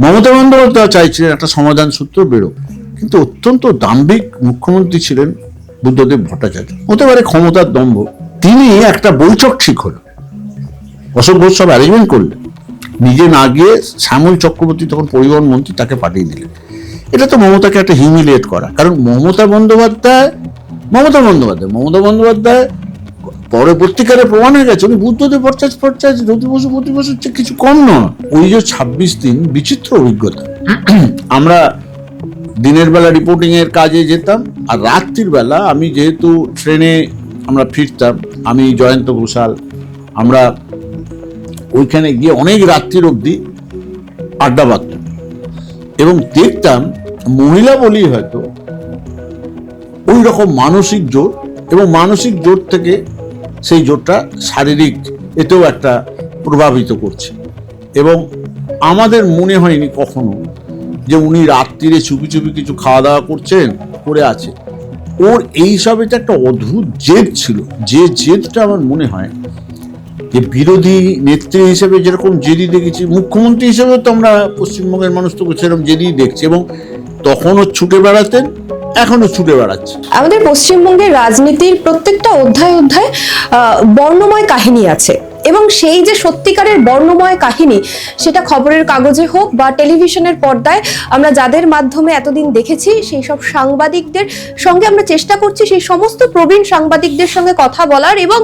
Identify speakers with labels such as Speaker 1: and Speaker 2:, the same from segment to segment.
Speaker 1: মমতা বন্দ্যোপাধ্যায় চাইছিলেন একটা সমাধান সূত্র বেরোক। কিন্তু অত্যন্ত দাম্ভিক মুখ্যমন্ত্রী ছিলেন বুদ্ধদেব ভট্টাচার্য। হতে পারে ক্ষমতার দম্ভ। তিনি একটা বৈঠক ঠিক হলো। অশোক ঘোষ সব অ্যারেঞ্জমেন্ট করলেন। নিজে না গিয়ে শ্যামল চক্রবর্তী তখন পরিবহন মন্ত্রী তাকে পাঠিয়ে দিলেন। এটা তো মমতাকে একটা হিউমিলিয়েট করা। কারণ মমতা বন্দ্যোপাধ্যায় মমতা বন্দ্যোপাধ্যায় মমতা বন্দ্যোপাধ্যায় পরবর্তীকালে প্রমাণ হয়ে গেছে। উনি বুদ্ধদেব ভট্টাচার্য ভট্টাচার্য জ্যোতি বসু প্রতি বছর চেয়ে কিছু কম নয়। ওই যে ছাব্বিশ দিন বিচিত্র অভিজ্ঞতা। আমরা দিনের বেলা রিপোর্টিং এর কাজে যেতাম, আর রাত্রির বেলা আমি যেহেতু ট্রেনে আমরা ফিরতাম, আমি জয়ন্ত ঘোষাল, আমরা ওইখানে গিয়ে অনেক রাত্রির অবধি আড্ডা বাঁধতাম এবং দেখতাম মহিলা বলি হয়তো ওই রকম মানসিক জোর এবং মানসিক জোর থেকে সেই জোরটা শারীরিক এতেও একটা প্রভাবিত করছে। এবং আমাদের মনে হয়নি কখনো যে উনি রাত্রিরে চুপি চুপি কিছু খাওয়া দাওয়া করছেন, করে আছে। ওর এইসব এটা একটা অদ্ভুত জেদ ছিল। যে জেদটা আমার মনে হয় যে বিরোধী নেত্রী হিসেবে যেরকম জেদি দেখেছি, মুখ্যমন্ত্রী হিসেবেও তো আমরা পশ্চিমবঙ্গের মানুষ তো সেরকম জেদি দেখছি এবং তখনও ছুটে বেড়াতেন এখনও ছুটে বেড়াচ্ছে।
Speaker 2: আমাদের পশ্চিমবঙ্গের রাজনীতির প্রত্যেকটা অধ্যায় অধ্যায় বর্ণময় কাহিনী আছে। এবং সেই যে সত্যিকারের বর্ণময় কাহিনী, সেটা খবরের কাগজে হোক বা টেলিভিশনের পর্দায়, আমরা যাদের মাধ্যমে এতদিন দেখেছি, সেই সব সাংবাদিকদের সঙ্গে আমরা চেষ্টা করছি সেই সমস্ত প্রবীণ সাংবাদিকদের সঙ্গে কথা বলার এবং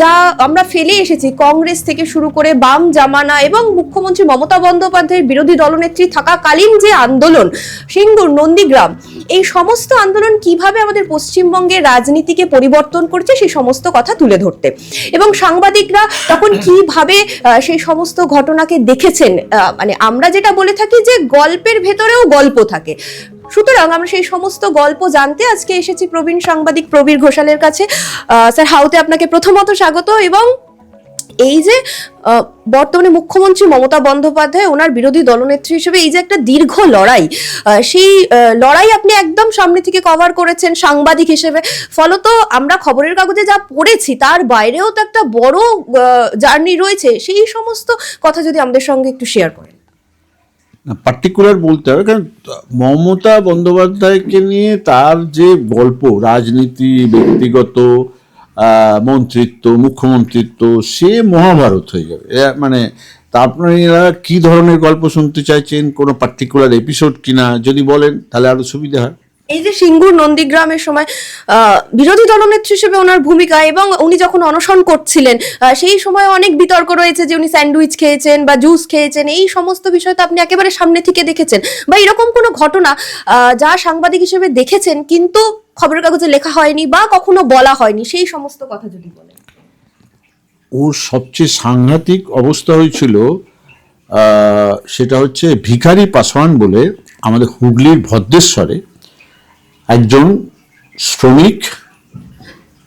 Speaker 2: যা আমরা ফেলে এসেছি, কংগ্রেস থেকে শুরু করে বাম জামানা এবং মুখ্যমন্ত্রী মমতা বন্দ্যোপাধ্যায়ের বিরোধী দলনেত্রী থাকাকালীন যে আন্দোলন, সিঙ্গুর নন্দীগ্রাম, এই সমস্ত আন্দোলন কীভাবে আমাদের পশ্চিমবঙ্গের রাজনীতিকে পরিবর্তন করছে, সেই সমস্ত কথা তুলে ধরতে। এবং সাংবাদিকরা তখন কীভাবে সেই সমস্ত ঘটনাকে দেখেছেন? আহ, মানে আমরা যেটা বলে থাকি যে গল্পের ভেতরেও গল্প থাকে। সুতরাং আমরা সেই সমস্ত গল্প জানতে আজকে এসেছি প্রবীণ সাংবাদিক প্রবীর ঘোষালের কাছে। আহ, স্যার হাউতে আপনাকে প্রথমত স্বাগত এবং এই যে বর্তমানে মুখ্যমন্ত্রী মমতা বন্দ্যোপাধ্যায় ওনার বিরোধী দলনেত্রী হিসেবে এই যে একটা দীর্ঘ লড়াই সেই লড়াই আপনি একদম সামনে থেকে কভার করেছেন সাংবাদিক হিসেবে। ফলত আমরা খবরের কাগজে যা পড়েছি, তার বাইরেও তো একটা বড় জার্নি রয়েছে। সেই সমস্ত কথা যদি আমাদের সঙ্গে একটু শেয়ার করেন।
Speaker 1: পার্টিকুলার বলতে হবে, কারণ মমতা বন্দ্যোপাধ্যায়কে নিয়ে তার যে গল্প, রাজনীতি, ব্যক্তিগত মন্ত্রিত্ব, মুখ্যমন্ত্রিত্ব, সে মহাভারত হয়ে যাবে। মানে তা আপনারা কি ধরনের গল্প শুনতে চাইছেন? কোনো পার্টিকুলার এপিসোড কিনা? যদি বলেন, তাহলে আরও সুবিধা হয়।
Speaker 2: এই যে সিঙ্গুর নন্দীগ্রামের সময় বিরোধী দলনেত্রী হিসেবে ওনার ভূমিকা এবং উনি যখন অনশন করছিলেন সেই সময় অনেক বিতর্ক রয়েছে যে উনি স্যান্ডউইচ খেয়েছেন বা জুস খেয়েছেন। এই সমস্ত বিষয় তো আপনি একেবারে সামনে থেকে দেখেছেন। বা এরকম কোনো ঘটনা যা সাংবাদিক হিসেবে দেখেছেন, কিন্তু খবরের কাগজে লেখা হয়নি বা কখনো বলা হয়নি, সেই সমস্ত কথা যদি বলেন।
Speaker 1: ওর সবচেয়ে সাংঘাতিক অবস্থা হয়েছিল সেটা হচ্ছে ভিখারি পাসওয়ান বলে আমাদের হুগলির ভদ্রেশ্বরে একজন শ্রমিক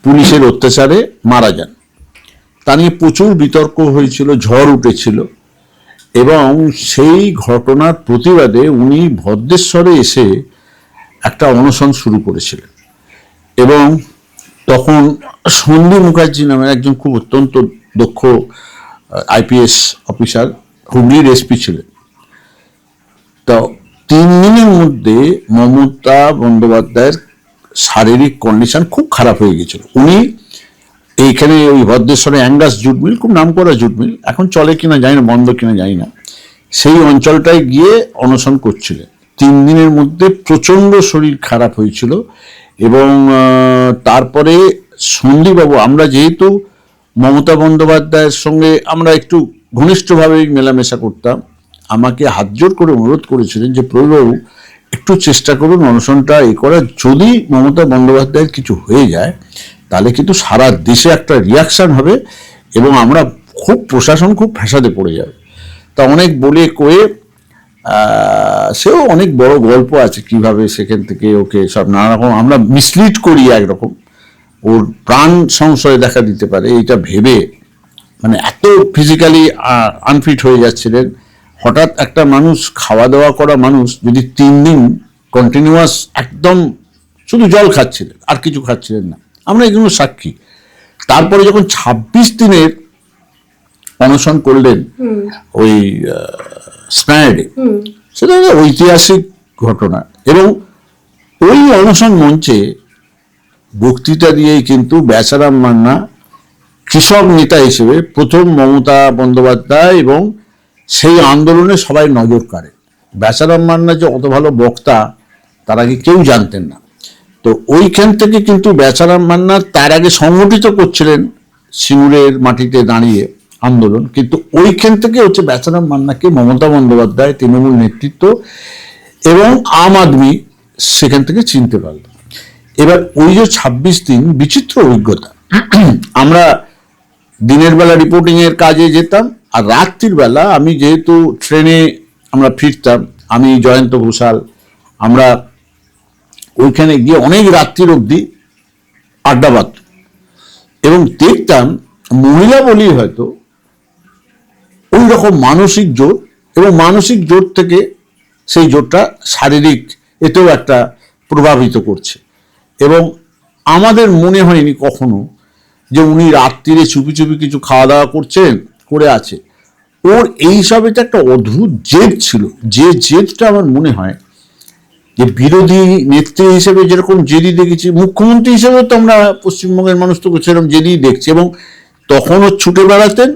Speaker 1: পুলিশের অত্যাচারে মারা যান। তা নিয়ে প্রচুর বিতর্ক হয়েছিল, ঝড় উঠেছিল এবং সেই ঘটনার প্রতিবাদে উনি ভদ্রেশ্বরে এসে একটা অনশন শুরু করেছিলেন। এবং তখন সন্ধি মুখার্জি নামের একজন খুব অত্যন্ত দক্ষ আইপিএস অফিসার হুগলির এসপি ছিলেন। তো তিন দিনের মধ্যে মমতা বন্দ্যোপাধ্যায়ের শারীরিক কন্ডিশন খুব খারাপ হয়ে গেছিল উনি এইখানে ওই ভদ্রেশ্বরে অ্যাঙ্গাস জুট মিল, খুব নাম করা জুট মিল, এখন চলে কিনা জানি না, বন্ধ কিনা জানি না। সেই অঞ্চলটায় গিয়ে অনশন করছিলেন। তিন দিনের মধ্যে প্রচণ্ড শরীর খারাপ হয়েছিল। এবং তারপরে সন্দীপবাবু, আমরা যেহেতু মমতা বন্দ্যোপাধ্যায়ের সঙ্গে আমরা একটু ঘনিষ্ঠভাবেই মেলামেশা করতাম, আমাকে হাত জোর করে অনুরোধ করেছিলেন যে, প্রভুবাবু, একটু চেষ্টা করুন অনশনটা এ করার, যদি মমতা বন্দ্যোপাধ্যায়ের কিছু হয়ে যায়, তাহলে কিন্তু সারা দেশে একটা রিয়াকশন হবে এবং আমরা খুব প্রশাসন খুব ফ্যাসাদে পড়ে যাবে। তা অনেক বলে কয়ে সেও অনেক বড় গল্প আছে কীভাবে সেখান থেকে ওকে সব নানা রকম আমরা মিসলিড করি একরকম। ওর প্রাণ সংশয় দেখা দিতে পারে এইটা ভেবে মানে এত ফিজিক্যালি আনফিট হয়ে যাচ্ছিলেন। হঠাৎ একটা মানুষ খাওয়া দাওয়া করা মানুষ যদি তিন দিন কন্টিনিউয়াস একদম শুধু জল খাচ্ছিলেন আর কিছু খাচ্ছিলেন না। আমরা এগুলো সাক্ষী। তারপরে যখন ছাব্বিশ দিনের অনশন করলেন ওই স্প্যানাডে। সেটা একটা ঐতিহাসিক ঘটনা এবং ওই অনশন মঞ্চে বক্তৃতা দিয়েই কিন্তু বেচারাম মান্না কৃষক নেতা হিসেবে প্রথম মমতা বন্দ্যোপাধ্যায় এবং সেই আন্দোলনে সবাই নজর কাড়ে। বেচারাম মান্না যে অত ভালো বক্তা তার আগে কেউ জানতেন না। তো ওইখান থেকে কিন্তু বেচারাম মান্না তার আগে সংগঠিত করছিলেন সিঙ্গুরের মাটিতে দাঁড়িয়ে। আন্দোলন। কিন্তু ওইখান থেকে হচ্ছে বেচারাম মান্নাকে মমতা বন্দ্যোপাধ্যায়, তৃণমূল নেতৃত্ব এবং আম আদমি সেখান থেকে চিনতে পারল। এবার ওই যে ছাব্বিশ দিন বিচিত্র অভিজ্ঞতা। আমরা দিনের বেলা রিপোর্টিং এর কাজে যেতাম আর রাত্রির বেলা আমি যেহেতু ট্রেনে আমরা ফিরতাম, আমি জয়ন্ত ঘোষাল, আমরা ওইখানে গিয়ে অনেক রাত্রির অবধি আড্ডা বাঁধত এবং দেখতাম মহিলা বলি হয়তো ওই রকম মানসিক জোর এবং মানসিক জোর থেকে সেই জোরটা শারীরিক এতেও একটা প্রভাবিত করছে। এবং আমাদের মনে হয়নি কখনো যে উনি রাত্রিরে চুপি চুপি কিছু খাওয়া দাওয়া করছেন, করে আছে। ওর এইসব এটা একটা অদ্ভুত জেদ ছিল। যে জেদটা আমার মনে হয় যে বিরোধী নেত্রী হিসেবে যেরকম জেদি দেখেছি, মুখ্যমন্ত্রী হিসেবে তো আমরা পশ্চিমবঙ্গের মানুষ তো সেরকম জেদি দেখছি এবং তখনও ছুটে বেড়াতেন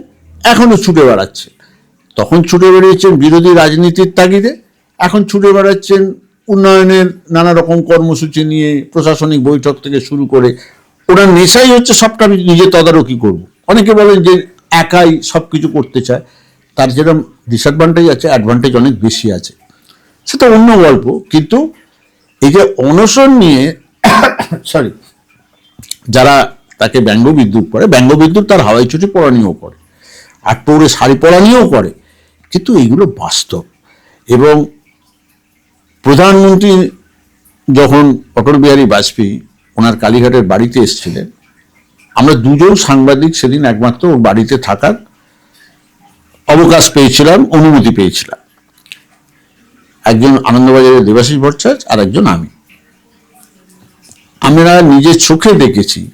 Speaker 1: এখনও ছুটে বেড়াচ্ছে। তখন ছুটে বেরিয়েছেন বিরোধী রাজনীতির তাগিদে, এখন ছুটে বেড়াচ্ছেন উন্নয়নের নানা রকম কর্মসূচি নিয়ে প্রশাসনিক বৈঠক থেকে শুরু করে। ওনার নেশাই হচ্ছে সবটা আমি নিজে তদারকি করব। অনেকে বলেন যে একাই সব কিছু করতে চায়। তার যেরকম ডিসঅ্যাডভান্টেজ আছে অ্যাডভান্টেজ অনেক বেশি আছে। সেটা অন্য গল্প, কিন্তু এই যে অনশন নিয়ে সরি যারা তাকে ব্যঙ্গ বিদ্যুৎ করে ব্যঙ্গ বিদ্যুৎ তার হাওয়াই ছুটি পড়া নিয়েও করে। আর পৌরে শাড়ি পরা নিয়েও করে। কিন্তু এইগুলো বাস্তব। এবং প্রধানমন্ত্রী যখন অটল বিহারী বাজপেয়ী ওনার কালীঘাটের বাড়িতে এসেছিলেন, আমরা দুজন সাংবাদিক সেদিন একমাত্র ওর বাড়িতে থাকার অবকাশ পেয়েছিলাম, অনুমতি পেয়েছিলাম। একজন আনন্দবাজারের দেবাশিস ভট্টাচার্য আর একজন আমি। আমরা নিজের চোখে দেখেছি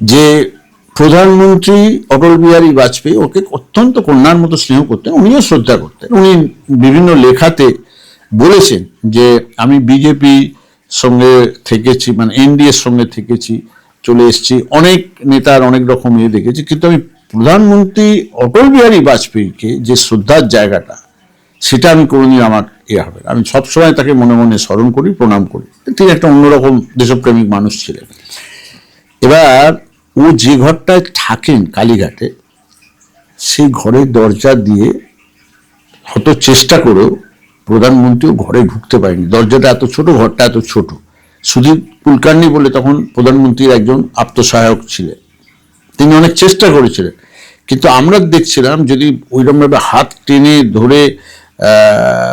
Speaker 1: যে প্রধানমন্ত্রী অটল বিহারী বাজপেয়ী ওকে অত্যন্ত কন্যার মতো স্নেহ করতেন, উনিও শ্রদ্ধা করতেন। উনি বিভিন্ন লেখাতে বলেছেন যে, আমি বিজেপি সঙ্গে থেকেছি মানে এনডিএর সঙ্গে থেকেছি, চলে এসেছি। অনেক নেতার অনেক রকম ইয়ে দেখেছি, কিন্তু আমি প্রধানমন্ত্রী অটল বিহারী বাজপেয়ীকে যে শ্রদ্ধার জায়গাটা, সেটা আমি কোনোদিন আমার এ হবে। আমি সবসময় তাকে মনে মনে স্মরণ করি, প্রণাম করি। তিনি একটা অন্যরকম দেশপ্রেমিক মানুষ ছিলেন। এবার ও যে ঘরটায় থাকেন কালীঘাটে সেই ঘরের দরজা দিয়ে হয়তো চেষ্টা করেও প্রধানমন্ত্রীও ঘরে ঢুকতে পারেনি। দরজাটা এত ছোট, ঘরটা এত ছোট। সুদীপ কুলকার্নি বলে তখন প্রধানমন্ত্রীর একজন আত্মসহায়ক ছিলেন। তিনি অনেক চেষ্টা করেছিলেন। কিন্তু আমরা দেখছিলাম যদি ওইরকমভাবে হাত টেনে ধরে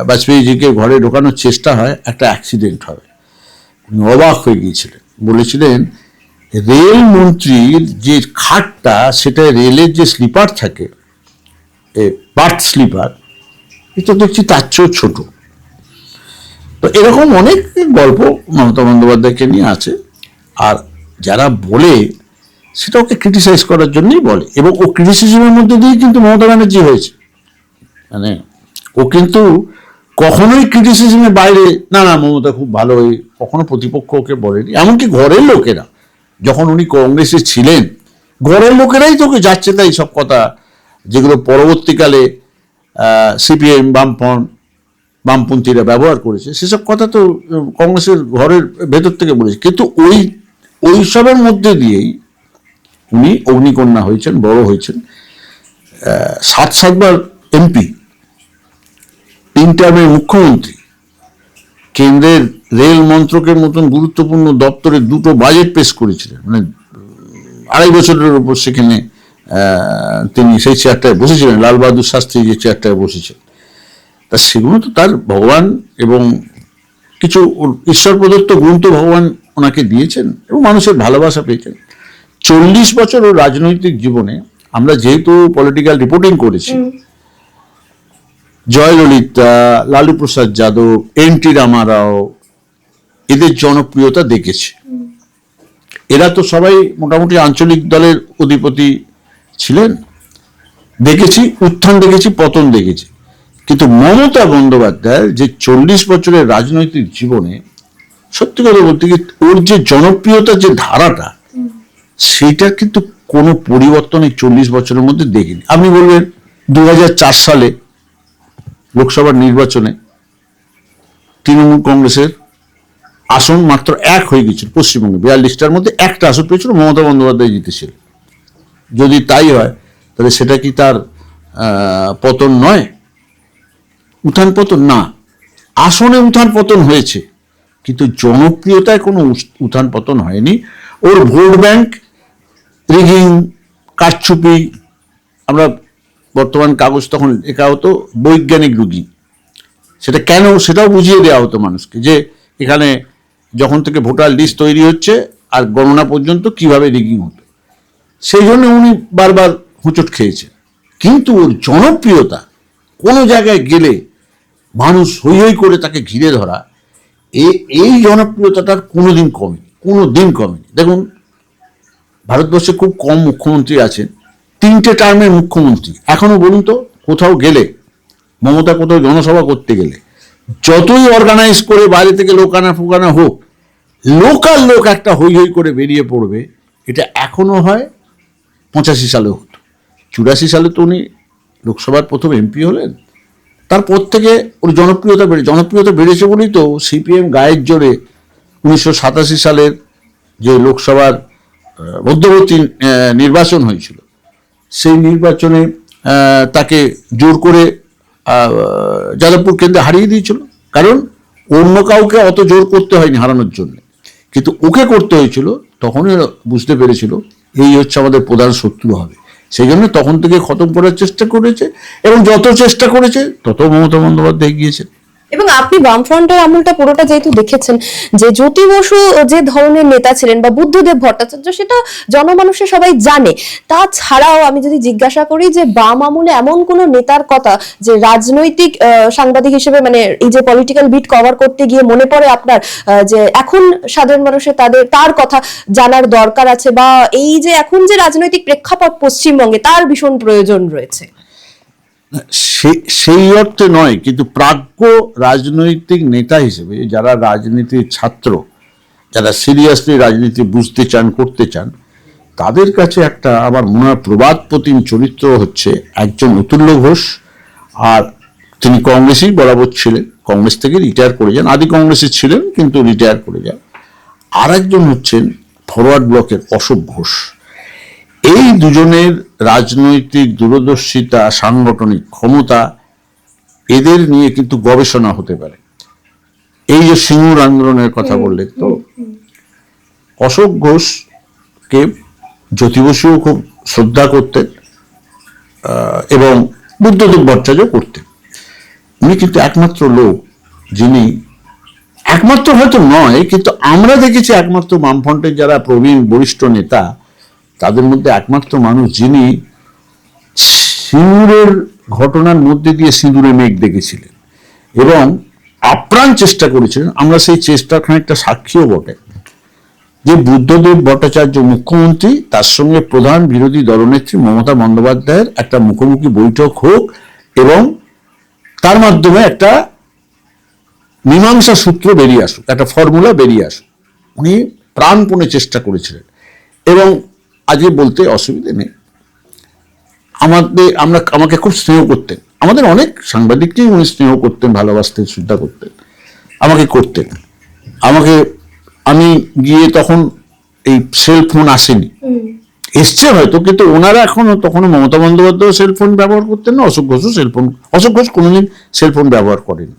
Speaker 1: বাজপেয়ীজিকে ঘরে ঢোকানোর চেষ্টা হয়, একটা অ্যাক্সিডেন্ট হবে। উনি অবাক হয়ে গিয়েছিলেন। বলেছিলেন রেল মন্ত্রীর যে খাটটা, সেটা রেলের যে স্লিপার থাকে বার্থ স্লিপার, এটা দেখছি তার চেয়েও ছোট। তো এরকম অনেক গল্প মমতা বন্দ্যোপাধ্যায়কে নিয়ে আছে, আর যারা বলে, সেটা ওকে ক্রিটিসাইজ করার জন্যই বলে, এবং ও ক্রিটিসিজমের মধ্যে দিয়ে কিন্তু মমতা ব্যানার্জি হয়েছে। মানে ও কিন্তু কখনোই ক্রিটিসিজমের বাইরে, না না, মমতা খুব ভালো ওই কখনো প্রতিপক্ষ ওকে বলেনি। এমনকি ঘরের লোকেরা যখন উনি কংগ্রেসে ছিলেন, ঘরের লোকেরাই তোকে যাচ্ছে তাই সব কথা যেগুলো পরবর্তীকালে সিপিএম বামপন, বামপন্থীরা ব্যবহার করেছে, সেসব কথা তো কংগ্রেসের ঘরের ভেতর থেকে বলেছে। কিন্তু ওই ওইসবের মধ্যে দিয়েই উনি অগ্নিকন্যা হয়েছেন, বড় হয়েছেন সাত সাতবার এমপি, তিন টার্মের মুখ্যমন্ত্রী। কেন্দ্রের রেল মন্ত্রকের মতন গুরুত্বপূর্ণ দপ্তরে দুটো বাজেট পেশ করেছিলেন। মানে আড়াই বছরের উপর সেখানে তিনি সেই চেয়ারটায় বসেছিলেন। লাল বাহাদুর শাস্ত্রী যে চেয়ারটায় বসেছেন। তা সেগুলো তো তার ভগবান এবং কিছু ঈশ্বর প্রদত্ত তো ভগবান ওনাকে দিয়েছেন এবং মানুষের ভালোবাসা পেয়েছেন। চল্লিশ বছর ওর রাজনৈতিক জীবনে আমরা যেহেতু পলিটিক্যাল রিপোর্টিং করেছি জয়ললিতা লালু প্রসাদ যাদব, এন টি রামারাও, এদের জনপ্রিয়তা দেখেছি। এরা তো সবাই মোটামুটি আঞ্চলিক দলের অধিপতি ছিলেন। দেখেছি, উত্থান দেখেছি, পতন দেখেছি। কিন্তু মমতা বন্দ্যোপাধ্যায় যে চল্লিশ বছরের রাজনৈতিক জীবনে, সত্যি কথা বলতে কি, ওর যে জনপ্রিয়তার যে ধারাটা সেটা কিন্তু কোনো পরিবর্তন এই চল্লিশ বছরের মধ্যে দেখিনি। আপনি বলবেন দু হাজার চার সালে লোকসভার নির্বাচনে তৃণমূল কংগ্রেসের আসন মাত্র এক হয়ে গেছিল পশ্চিমবঙ্গে। বিয়াল্লিশটার মধ্যে একটা আসন পেয়েছিল, মমতা বন্দ্যোপাধ্যায় জিতেছিল। যদি তাই হয়, তাহলে সেটা কি তার পতন নয়? উত্থান পতন না। আসনে উত্থান পতন হয়েছে, কিন্তু জনপ্রিয়তায় কোনো উত্থান পতন হয়নি। ওর ভোট ব্যাংক, রিগিং, কারচুপি, আমরা বর্তমান কাগজ তখন লেখা হতো বৈজ্ঞানিক রুগী। সেটা কেন, সেটাও বুঝিয়ে দেওয়া হতো মানুষকে যে এখানে যখন থেকে ভোটার লিস্ট তৈরি হচ্ছে আর গণনা পর্যন্ত কীভাবে রিগিং হতো। সেই জন্য উনি বারবার হোঁচট খেয়েছেন। কিন্তু ওর জনপ্রিয়তা কোনো জায়গায় গেলে মানুষ হই হই করে তাকে ঘিরে ধরা এই জনপ্রিয়তাটার কোনো দিন কমেনি কোনো দিন কমেনি। দেখুন, ভারতবর্ষে খুব কম মুখ্যমন্ত্রী আছেন। তিনটে টার্মের মুখ্যমন্ত্রী। এখনও বলুন তো, কোথাও গেলে, মমতা কোথাও জনসভা করতে গেলে, যতই অর্গানাইজ করে বাইরে থেকে লোকানা ফোকানা হোক লোকাল লোক একটা হই হই করে বেরিয়ে পড়বে, এটা এখনও হয় পঁচাশি সালে হতো। চুরাশি সালে তো উনি লোকসভার প্রথম এমপি হলেন। তারপর থেকে ওর জনপ্রিয়তা বেড়ে, জনপ্রিয়তা বেড়েছে বলেই তো সিপিএম গায়ের জোরে উনিশশো সাতাশি সালের যে লোকসভার মধ্যবর্তী নির্বাচন হয়েছিল। সেই নির্বাচনে তাকে জোর করে যাদবপুর কেন্দ্রে হারিয়ে দিয়েছিল। কারণ অন্য কাউকে অত জোর করতে হয়নি হারানোর জন্য। কিন্তু ওকে করতে হয়েছিল, তখনই বুঝতে পেরেছিল, এই হচ্ছে আমাদের প্রধান শত্রু হবে। সেই জন্য তখন থেকে খতম করার চেষ্টা করেছে এবং যত চেষ্টা করেছে, তত মমতা বন্দ্যোপাধ্যায় গিয়েছে
Speaker 2: এবং আপনি বামফ্রন্টের আমলটা পুরোটা যেহেতু দেখেছেন, যে জ্যোতি বসু যে ধরনের নেতা ছিলেন বা বুদ্ধদেব ভট্টাচার্য, সেটা জনমানুষে সবাই জানে। তাছাড়াও আমি যদি জিজ্ঞাসা করি যে বাম আমলে এমন কোন নেতার কথা যে রাজনৈতিক সাংবাদিক হিসেবে মানে এই যে পলিটিক্যাল বিট কভার করতে গিয়ে মনে পড়ে আপনার যে এখন সাধারণ মানুষের তাদের, তার কথা জানার দরকার আছে বা এই যে এখন যে রাজনৈতিক প্রেক্ষাপট পশ্চিমবঙ্গে, তার ভীষণ প্রয়োজন রয়েছে।
Speaker 1: সেই অর্থে নয়, কিন্তু প্রাজ্ঞ রাজনৈতিক নেতা হিসেবে যারা রাজনীতির ছাত্র, যারা সিরিয়াসলি রাজনীতি বুঝতে চান, করতে চান, তাদের কাছে একটা আমার মনে হয় প্রবাদ প্রতিম চরিত্র হচ্ছে একজন অতুল্য ঘোষ। আর তিনি কংগ্রেসই বরাবর ছিলেন, কংগ্রেস থেকে রিটায়ার করে যান। আদি কংগ্রেসে ছিলেন, কিন্তু রিটায়ার করে যান। আর একজন হচ্ছেন ফরওয়ার্ড ব্লকের অশোক ঘোষ। এই দুজনের রাজনৈতিক দূরদর্শিতা সাংগঠনিক ক্ষমতা এদের নিয়ে কিন্তু গবেষণা হতে পারে। এই যে সিঙ্গুর আন্দোলনের কথা বললে তো অশোক ঘোষকে জ্যোতি বসুও খুব শ্রদ্ধা করতেন এবং বুদ্ধদেব ভট্টাচার্য করতেন। উনি কিন্তু একমাত্র লোক যিনি একমাত্র হয়তো নয় কিন্তু আমরা দেখেছি একমাত্র বামফ্রন্টের যারা প্রবীণ বরিষ্ঠ নেতা তাদের মধ্যে একমাত্র মানুষ যিনি সিঁদুরের ঘটনার মধ্যে দিয়ে সিঁদুরে মেঘ দেখেছিলেন এবং আপ্রাণ চেষ্টা করেছিলেন। আমরা সেই চেষ্টার খানিকটা সাক্ষীও বটে। যে বুদ্ধদেব ভট্টাচার্য মুখ্যমন্ত্রী, তার সঙ্গে প্রধান বিরোধী দলনেত্রী মমতা বন্দ্যোপাধ্যায়ের একটা মুখোমুখি বৈঠক হোক এবং তার মাধ্যমে একটা মীমাংসা সূত্র বেরিয়ে আসুক, একটা ফর্মুলা বেরিয়ে আসুক। উনি প্রাণপণে চেষ্টা করেছিলেন এবং আজকে বলতে অসুবিধে নেই। আমাদের আমরা আমাকে খুব স্নেহ করতেন। আমাদের অনেক সাংবাদিককেই উনি স্নেহ করতেন ভালোবাসতেন শ্রদ্ধা করতেন। আমাকে করতেন। আমাকে আমি গিয়ে তখন এই সেল ফোন আসেনি। এসছে হয়তো কিন্তু ওনারা এখনও তখন মমতা বন্দ্যোপাধ্যায় সেলফোন ব্যবহার করতেন না অশোক ঘোষও সেলফোন অশোক ঘোষ কোনোদিন সেল ফোন ব্যবহার করেনি।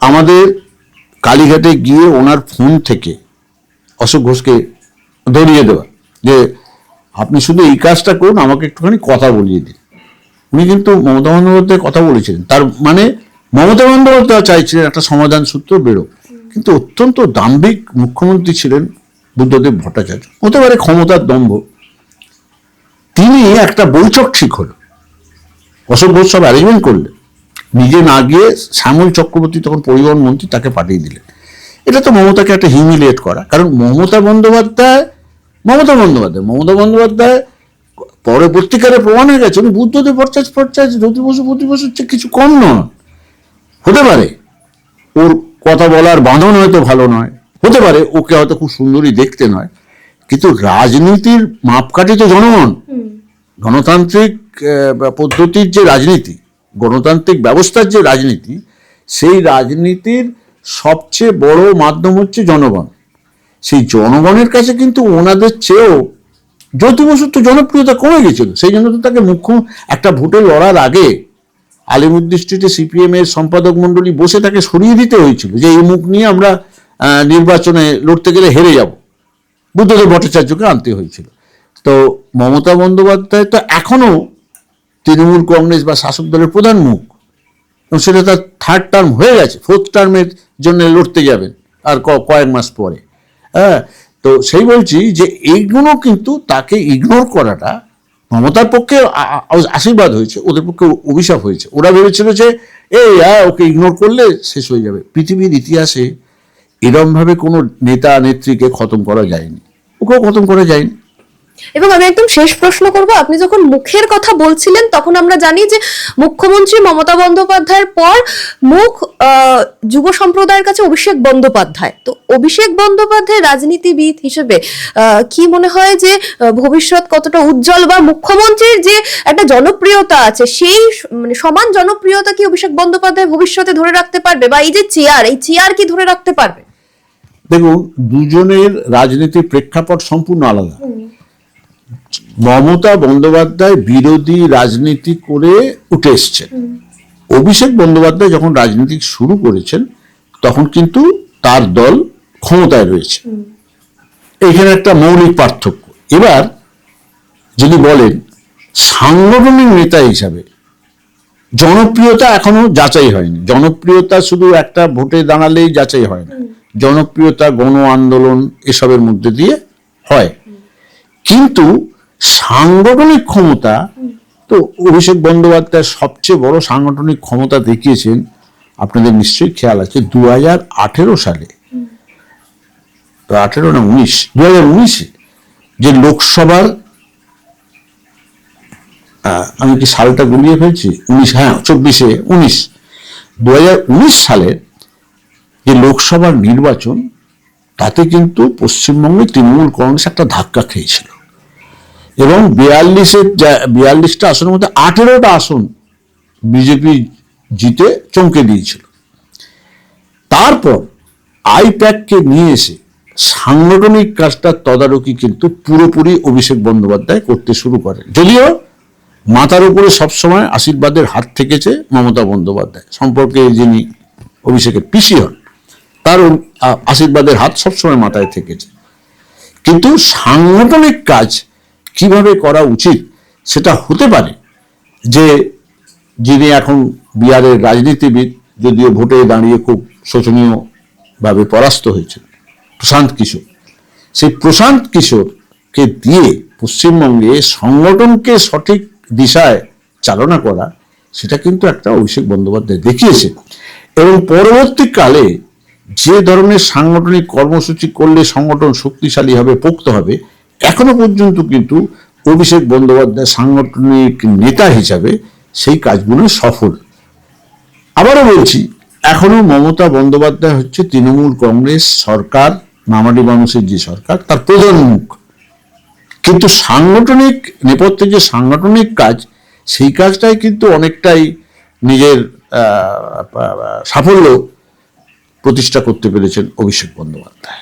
Speaker 1: আমাদের কালীঘাটে গিয়ে ওনার ফোন থেকে অশোক ঘোষকে ধরিয়ে দেওয়া। যে আপনি শুধু এই কাজটা করুন, আমাকে একটুখানি কথা বলিয়ে দিন। উনি কিন্তু মমতা বন্দ্যোপাধ্যায় কথা বলেছিলেন। তার মানে মমতা বন্দ্যোপাধ্যায় চাইছিলেন একটা সমাধান সূত্র বেরো কিন্তু অত্যন্ত দাম্ভিক মুখ্যমন্ত্রী ছিলেন বুদ্ধদেব ভট্টাচার্য। হতে পারে ক্ষমতার দম্ভ। তিনি একটা বৈঠক ঠিক হলো। অশোক ঘোষ সব অ্যারেঞ্জমেন্ট করলেন। নিজে না গিয়ে শ্যামল চক্রবর্তী তখন পরিবহন মন্ত্রী তাকে পাঠিয়ে দিলেন। এটা তো মমতাকে একটা হিউমিলিয়েট করা। কারণ মমতা বন্দ্যোপাধ্যায় মমতা বন্দ্যোপাধ্যায়। মমতা বন্দ্যোপাধ্যায় পরবর্তীকালে প্রমাণ হয়ে গেছে উনি বুদ্ধদেব ভট্টাচার্য ভট্টাচার্য জ্যোতি বসু প্রতি বছর চেয়ে কিছু কম নয়। হতে পারে। ওর কথা বলার বাঁধন হয়তো ভালো নয়। হতে পারে ওকে হয়তো খুব সুন্দরী দেখতে নয়। কিন্তু রাজনীতির মাপকাঠি তো জনগণ। গণতান্ত্রিক পদ্ধতির যে রাজনীতি গণতান্ত্রিক ব্যবস্থার যে রাজনীতি সেই রাজনীতির সবচেয়ে বড় মাধ্যম হচ্ছে জনগণ। সেই জনগণের কাছে কিন্তু ওনাদের চেয়েও জ্যোতি বসুর তো জনপ্রিয়তা কমে গেছিল। সেই জন্য তো তাকে মুখ্য একটা ভোটে লড়ার আগে আলিমুদ্দি স্ট্রিটে সিপিএম এর সম্পাদক মণ্ডলী বসে তাকে সরিয়ে দিতে হয়েছিল যে এই মুখ নিয়ে আমরা নির্বাচনে লড়তে গেলে হেরে যাব। বুদ্ধদেব ভট্টাচার্যকে আনতে হয়েছিল। তো মমতা বন্দ্যোপাধ্যায় তো এখনও তৃণমূল কংগ্রেস বা শাসক দলের প্রধান মুখ। সেটা তার থার্ড টার্ম হয়ে গেছে। ফোর্থ টার্মের জন্য লড়তে যাবেন। আর কয়েক মাস পরে। তো সেই বলছি যে এইগুলো কিন্তু তাকে ইগনোর করাটা মমতার পক্ষে আশীর্বাদ হয়েছে, ওদের পক্ষে অভিশাপ হয়েছে। ওরা ভেবেছিল যে, এই হ্যাঁ ওকে ইগনোর করলে শেষ হয়ে যাবে। পৃথিবীর ইতিহাসে এরমভাবে কোনো নেতা, নেত্রীকে খতম করা যায়নি। ওকেও খতম করা যায়নি।
Speaker 2: এবং আমি একদম শেষ প্রশ্ন করব আপনি যখন মুখের কথা বলছিলেন তখন আমরা জানি যে মুখ্যমন্ত্রী মমতা বন্দ্যোপাধ্যায়ের পর মুখ যুব সম্প্রদায়ের কাছে অভিষেক বন্দ্যোপাধ্যায়। তো অভিষেক বন্দ্যোপাধ্যায় রাজনীতিবিদ হিসেবে কি মনে হয় যে ভবিষ্যৎ কতটা উজ্জ্বল বা মুখ্যমন্ত্রীর যে একটা জনপ্রিয়তা আছে সেই মানে সমান জনপ্রিয়তা কি অভিষেক বন্দ্যোপাধ্যায় ভবিষ্যতে ধরে রাখতে পারবে? বা এই যে চেয়ার এই চেয়ার কি ধরে রাখতে পারবে?
Speaker 1: দেখুন দুজনের রাজনীতির প্রেক্ষাপট সম্পূর্ণ আলাদা। মমতা বন্দ্যোপাধ্যায় বিরোধী রাজনীতি করে উঠে এসছেন। অভিষেক বন্দ্যোপাধ্যায় যখন রাজনীতি শুরু করেছেন তখন কিন্তু তার দল ক্ষমতায় রয়েছে। এখানে একটা মৌলিক পার্থক্য। এবার যদি বলেন সাংগঠনিক নেতা হিসাবে জনপ্রিয়তা এখনও যাচাই হয়নি। জনপ্রিয়তা শুধু একটা ভোটে দাঁড়ালেই যাচাই হয় না। জনপ্রিয়তা গণ আন্দোলন এসবের মধ্যে দিয়ে হয়। কিন্তু সাংগঠনিক ক্ষমতা, তো অভিষেক বন্দ্যোপাধ্যায় সবচেয়ে বড় সাংগঠনিক ক্ষমতা দেখিয়েছেন, আপনাদের নিশ্চয়ই খেয়াল আছে দু হাজার আঠেরো সালে। আঠেরো না উনিশ? দু হাজার উনিশে যে লোকসভার আমি কি সালটা গুলিয়ে ফেলছি? উনিশ হ্যাঁ চব্বিশে, উনিশ। দু সালের যে লোকসভার নির্বাচন, তাতে কিন্তু পশ্চিমবঙ্গে তৃণমূল কংগ্রেস একটা ধাক্কা খেয়েছিল। এবং বিয়াল্লিশের বিয়াল্লিশটা আসনের মধ্যে আঠেরোটা আসন বিজেপি জিতে চমকে দিয়েছিল। তারপর আইপ্যাককে নিয়ে এসে সাংগঠনিক কাজটার তদারকি কিন্তু পুরোপুরি অভিষেক বন্দ্যোপাধ্যায় করতে শুরু করেন। যদিও মাথার উপরে সবসময় আশীর্বাদের হাত থেকেছে মমতা বন্দ্যোপাধ্যায়, সম্পর্কে যিনি অভিষেকের পিসি হন, তার আশীর্বাদের হাত সবসময় মাথায় থেকেছে। কিন্তু সাংগঠনিক কাজ কীভাবে করা উচিত সেটা হতে পারে যে যিনি এখন বিহারের রাজনীতিবিদ, যদিও ভোটে দাঁড়িয়ে খুব শোচনীয়ভাবে পরাস্ত হয়েছেন, প্রশান্ত কিশোর। সেই প্রশান্ত কিশোরকে দিয়ে পশ্চিমবঙ্গে সংগঠনকে সঠিক দিশায় চালনা করা, সেটা কিন্তু একটা অভিষেক বন্দ্যোপাধ্যায় দেখিয়েছে এবং পরবর্তীকালে যে ধরনের সাংগঠনিক কর্মসূচি করলে সংগঠন শক্তিশালী হবে, পোক্ত হবে এখনও পর্যন্ত কিন্তু অভিষেক বন্দ্যোপাধ্যায় সাংগঠনিক নেতা হিসাবে সেই কাজগুলো সফল। আবারও বলছি, এখনও মমতা বন্দ্যোপাধ্যায় হচ্ছে তৃণমূল কংগ্রেস সরকার, মামাটি মানুষের যে সরকার, তার প্রধান মুখ। কিন্তু সাংগঠনিক নেপথ্যে যে সাংগঠনিক কাজ, সেই কাজটাই কিন্তু অনেকটাই নিজের সাফল্য প্রতিষ্ঠা করতে পেরেছেন অভিষেক বন্দ্যোপাধ্যায়।